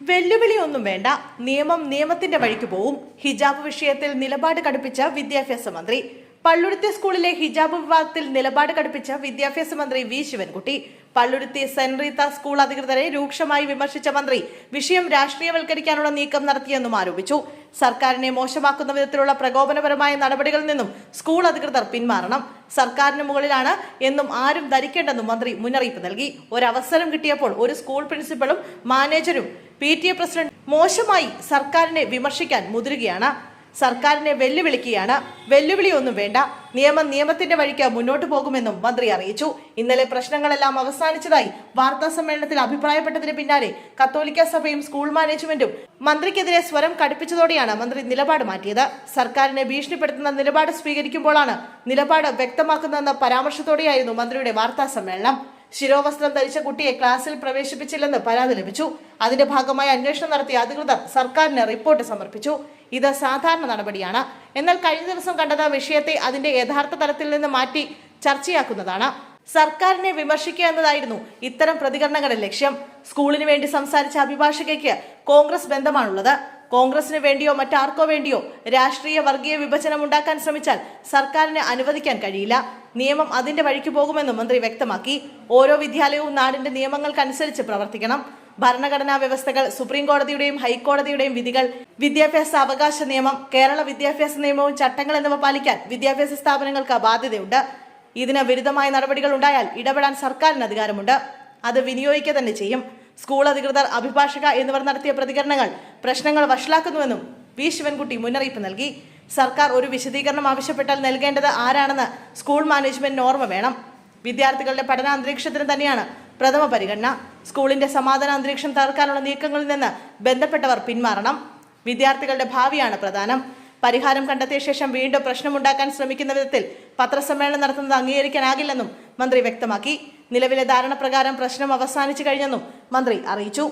വെല്ലുവിളിയൊന്നും വേണ്ട. നിയമം നിയമത്തിന്റെ വഴിക്ക് പോവും. ഹിജാബ് വിഷയത്തിൽ നിലപാട് കടുപ്പിച്ച വിദ്യാഭ്യാസ മന്ത്രി. പള്ളുരുത്തി സ്കൂളിലെ ഹിജാബ് വിവാദത്തിൽ നിലപാട് കടുപ്പിച്ച വിദ്യാഭ്യാസ മന്ത്രി V. Sivankutty. Palluruthy saint Rita school അധികൃതരെ രൂക്ഷമായി വിമർശിച്ച മന്ത്രി വിഷയം രാഷ്ട്രീയവൽക്കരിക്കാനുള്ള നീക്കം നടത്തിയെന്നും ആരോപിച്ചു. സർക്കാരിനെ മോശമാക്കുന്ന വിധത്തിലുള്ള പ്രകോപനപരമായ നടപടികളിൽ നിന്നും സ്കൂൾ അധികൃതർ പിന്മാറണം. സർക്കാരിന് മുകളിലാണ് എന്നും ആരും ധരിക്കേണ്ടെന്നും മന്ത്രി മുന്നറിയിപ്പ് നൽകി. ഒരവസരം കിട്ടിയപ്പോൾ ഒരു സ്കൂൾ പ്രിൻസിപ്പളും മാനേജരും പി ടി എ പ്രസിഡന്റ് മോശമായി സർക്കാരിനെ വിമർശിക്കാൻ മുതിരുകയാണ്. സർക്കാരിനെ വെല്ലുവിളിക്കുകയാണ്. വെല്ലുവിളിയൊന്നും വേണ്ട. നിയമം നിയമത്തിന്റെ വഴിക്ക് മുന്നോട്ട് പോകുമെന്നും മന്ത്രി അറിയിച്ചു. ഇന്നലെ പ്രശ്നങ്ങളെല്ലാം അവസാനിച്ചതായി വാർത്താ സമ്മേളനത്തിൽ അഭിപ്രായപ്പെട്ടതിന് പിന്നാലെ കത്തോലിക്ക സഭയും സ്കൂൾ മാനേജ്മെന്റും മന്ത്രിക്കെതിരെ സ്വരം കടുപ്പിച്ചതോടെയാണ് മന്ത്രി നിലപാട് മാറ്റിയത്. സർക്കാരിനെ ഭീഷണിപ്പെടുത്തുന്ന നിലപാട് സ്വീകരിക്കുമ്പോഴാണ് നിലപാട് വ്യക്തമാക്കുന്നതെന്ന പരാമർശത്തോടെയായിരുന്നു മന്ത്രിയുടെ വാർത്താ സമ്മേളനം. ശിരോവസ്ത്രം ധരിച്ച കുട്ടിയെ ക്ലാസ്സിൽ പ്രവേശിപ്പിച്ചില്ലെന്ന് പരാതി ലഭിച്ചു. അതിന്റെ ഭാഗമായി അന്വേഷണം നടത്തിയ അധികൃതർ സർക്കാരിന് റിപ്പോർട്ട് സമർപ്പിച്ചു. ഇത് സാധാരണ നടപടിയാണ്. എന്നാൽ കഴിഞ്ഞ ദിവസം കണ്ടത് വിഷയത്തെ അതിന്റെ യഥാർത്ഥ തലത്തിൽ നിന്ന് മാറ്റി ചർച്ചയാക്കുന്നതാണ്. സർക്കാരിനെ വിമർശിക്കുക എന്നതായിരുന്നു ഇത്തരം പ്രതികരണങ്ങളുടെ ലക്ഷ്യം. സ്കൂളിന് വേണ്ടി സംസാരിച്ച അഭിഭാഷകയ്ക്ക് കോൺഗ്രസ് ബന്ധമാണുള്ളത്. കോൺഗ്രസിന് വേണ്ടിയോ മറ്റാർക്കോ വേണ്ടിയോ രാഷ്ട്രീയ വർഗീയ വിഭജനം ഉണ്ടാക്കാൻ ശ്രമിച്ചാൽ സർക്കാരിന് അനുവദിക്കാൻ കഴിയില്ല. നിയമം അതിന്റെ വഴിക്ക് പോകുമെന്നും മന്ത്രി വ്യക്തമാക്കി. ഓരോ വിദ്യാലയവും നാടിന്റെ നിയമങ്ങൾക്കനുസരിച്ച് പ്രവർത്തിക്കണം. ഭരണഘടനാ വ്യവസ്ഥകൾ സുപ്രീം കോടതിയുടെയും ഹൈക്കോടതിയുടെയും വിധികൾ വിദ്യാഭ്യാസ അവകാശ നിയമം കേരള വിദ്യാഭ്യാസ നിയമവും ചട്ടങ്ങൾ എന്നിവ പാലിക്കാൻ വിദ്യാഭ്യാസ സ്ഥാപനങ്ങൾക്ക് ബാധ്യതയുണ്ട്. ഇതിന് വിരുദ്ധമായ നടപടികൾ ഉണ്ടായാൽ ഇടപെടാൻ സർക്കാരിന് അധികാരമുണ്ട്. അത് വിനിയോഗിക്കുക തന്നെ ചെയ്യും. സ്കൂൾ അധികൃതർ അഭിഭാഷക എന്നിവർ നടത്തിയ പ്രതികരണങ്ങൾ പ്രശ്നങ്ങൾ വഷളാക്കുന്നുവെന്നും വി. ശിവൻകുട്ടി മുന്നറിയിപ്പ് നൽകി. സർക്കാർ ഒരു വിശദീകരണം ആവശ്യപ്പെട്ടാൽ നൽകേണ്ടത് ആരാണെന്ന് സ്കൂൾ മാനേജ്മെന്റിന് ഓർമ്മ വേണം. വിദ്യാർത്ഥികളുടെ പഠന അന്തരീക്ഷത്തിന് തന്നെയാണ് പ്രഥമ പരിഗണന. സ്കൂളിന്റെ സമാധാന അന്തരീക്ഷം തകർക്കാനുള്ള നീക്കങ്ങളിൽ നിന്ന് ബന്ധപ്പെട്ടവർ പിന്മാറണം. വിദ്യാർത്ഥികളുടെ ഭാവിയാണ് പ്രധാനം. പരിഹാരം കണ്ടെത്തിയ ശേഷം വീണ്ടും പ്രശ്നമുണ്ടാക്കാൻ ശ്രമിക്കുന്ന വിധത്തിൽ പത്രസമ്മേളനം നടത്തുന്നത് അംഗീകരിക്കാനാകില്ലെന്നും മന്ത്രി വ്യക്തമാക്കി. നിലവിലെ ധാരണ പ്രകാരം പ്രശ്നം അവസാനിച്ചു കഴിഞ്ഞെന്നും മന്ത്രി അറിയിച്ചു.